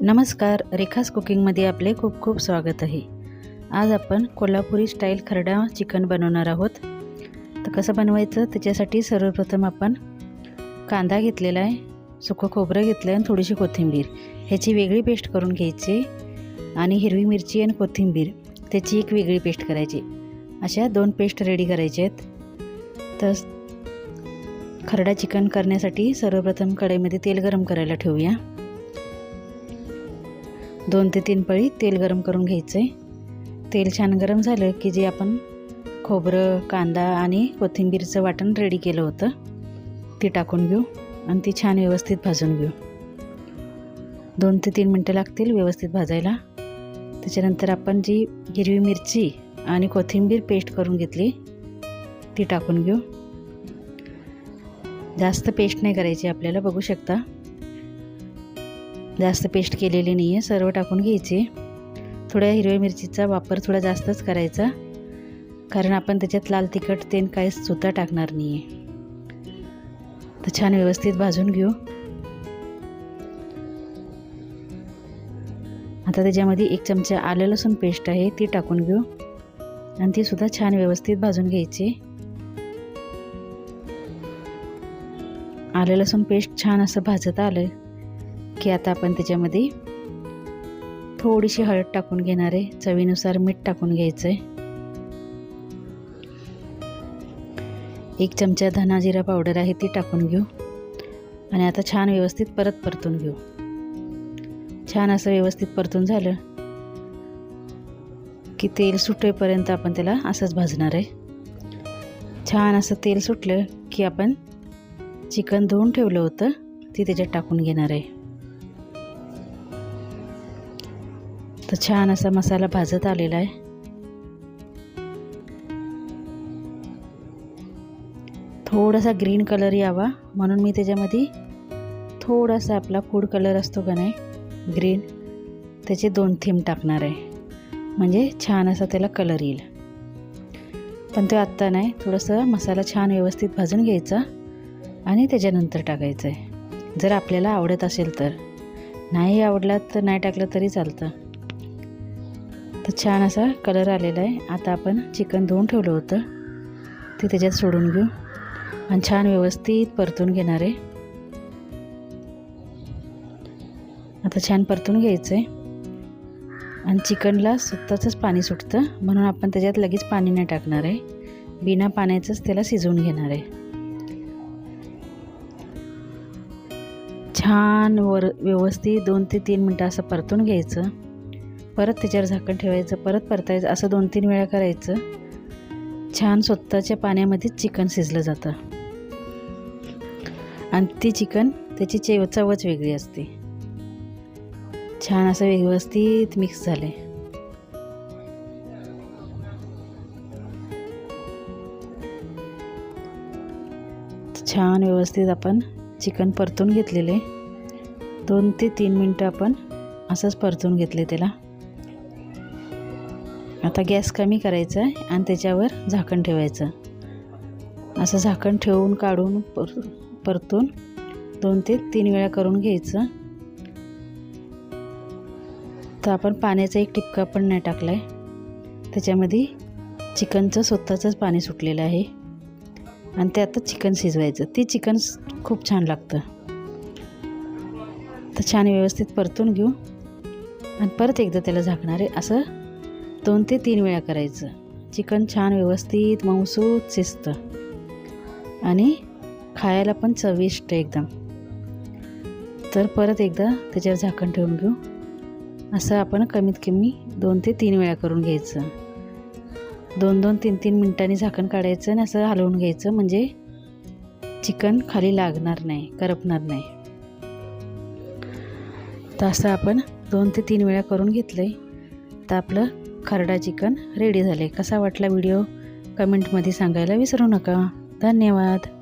नमस्कार रेखास कुकिंगमध्ये आपले खूप खूप स्वागत आहे. आज आपण कोल्हापुरी स्टाईल खरडा चिकन बनवणार आहोत. तर कसं बनवायचं? त्याच्यासाठी सर्वप्रथम आपण कांदा घेतलेला आहे सुकं खोबरं घेतलं आहे आणि थोडीशी कोथिंबीर. ह्याची वेगळी पेस्ट करून घ्यायची आणि हिरवी मिरची आणि कोथिंबीर त्याची एक वेगळी पेस्ट करायची. अशा दोन पेस्ट रेडी करायच्या आहेत. तर खरडा चिकन करण्यासाठी सर्वप्रथम कढईमध्ये तेल गरम करायला ठेवूया. दोन ते तीन पळी तेल गरम करून घ्यायचं. आहे तेल छान गरम झालं की जे आपण खोबरं कांदा आणि कोथिंबीरचं वाटण रेडी केलं होतं. ते टाकून घेऊ आणि ती छान व्यवस्थित भाजून घेऊ. दोन ते तीन मिनटं लागतील व्यवस्थित भाजायला. त्याच्यानंतर आपण जी हिरवी मिरची आणि कोथिंबीर पेस्ट करून घेतली ती टाकून घेऊ. जास्त पेस्ट नाही करायची आपल्याला बघू शकता. जास्त पेस्ट केलेली नाही आहे सर्व टाकून घ्यायची. थोड्या हिरव्या मिरचीचा वापर थोडा जास्तच करायचा कारण आपण त्याच्यात लाल तिखट तेल काहीच सुद्धा टाकणार नाही आहे तर छान व्यवस्थित भाजून घेऊ. आता त्याच्यामध्ये एक चमचा आलं लसूण पेस्ट आहे ती टाकून घेऊ. आणि ती सुद्धा छान व्यवस्थित भाजून घ्यायची. आलं लसूण पेस्ट छान असं भाजत आलं की आता आपण त्याच्यामध्ये थोडीशी हळद टाकून घेणार आहे. चवीनुसार मीठ टाकून घ्यायचं आहे एक चमचा धना जिरा पावडर आहे ती टाकून घेऊ. आणि आता छान व्यवस्थित परत परतून घेऊ. छान असं व्यवस्थित परतून झालं की तेल सुटेपर्यंत आपण त्याला असंच भाजणार आहे. छान असं तेल सुटलं की आपण चिकन धुवून ठेवलं होतं ती त्याच्यात टाकून घेणार आहे. तर छान असा मसाला भाजत आलेला आहे. थोडासा ग्रीन कलर यावा म्हणून मी त्याच्यामध्ये थोडासा आपला फूड कलर असतो का नाही ग्रीन त्याचे दोन थीम टाकणार आहे. म्हणजे छान असा त्याला कलर येईल. पण तो आत्ता नाही थोडंसं मसाला छान व्यवस्थित भाजून घ्यायचा आणि त्याच्यानंतर टाकायचं आहे जर आपल्याला आवडत असेल तर. नाही आवडला तर नाही टाकलं तरी चालतं. तर छान असा कलर आलेला आहे. आता आपण चिकन धुवून ठेवलं होतं. ते त्याच्यात सोडून घेऊ. आणि छान व्यवस्थित परतून घेणार आहे. आता छान परतून घ्यायचं आहे आणि चिकनला स्वतःचंच पाणी सुटतं. म्हणून आपण त्याच्यात लगेच पाणी नाही टाकणार आहे. बिना पाण्याचंच त्याला शिजवून घेणार आहे. छान वर व्यवस्थित दोन ते तीन मिनटं असं परतून घ्यायचं. परत त्याच्यावर झाकण ठेवायचं परत परतायचं असं दोन तीन वेळा करायचं. छान स्वतःच्या पाण्यामध्येच चिकन शिजलं जातं. आणि ती चिकन त्याची चेव चवच वेगळी असते. छान असं व्यवस्थित मिक्स झाले छान व्यवस्थित आपण चिकन परतून घेतलेले. दोन ते तीन मिनटं आपण असंच परतून घेतले त्याला. आता गॅस कमी करायचा आहे आणि त्याच्यावर झाकण ठेवायचं. असं झाकण ठेवून काढून पर परतून दोन ते तीन वेळा करून घ्यायचं. तर आपण पाण्याचा एक टिपका पण नाही टाकला आहे त्याच्यामध्ये चिकनचं स्वतःचंच पाणी सुटलेलं आहे. आणि ते आता चिकन शिजवायचं. ते चिकन खूप छान लागतं. तर छान व्यवस्थित परतून घेऊ. आणि परत एकदा त्याला झाकणार आहे. असं दोन ते तीन वेळा करायचं. चिकन छान व्यवस्थित मऊसूत शिजतं. आणि खायला पण चविष्ट एकदम. तर परत एकदा त्याच्यावर झाकण ठेवून घेऊ. असं आपण कमीत कमी दोन ते तीन वेळा करून घ्यायचं. दोन दोन तीन तीन मिनटांनी झाकण काढायचं आणि असं हलवून घ्यायचं. म्हणजे चिकन खाली लागणार नाही करपणार नाही. तर असं आपण दोन ते तीन वेळा करून घेतलं आहे तर आपलं खरडा चिकन रेडी झाले. कसा वाटला व्हिडिओ कमेंटमध्ये सांगायला विसरू नका. धन्यवाद.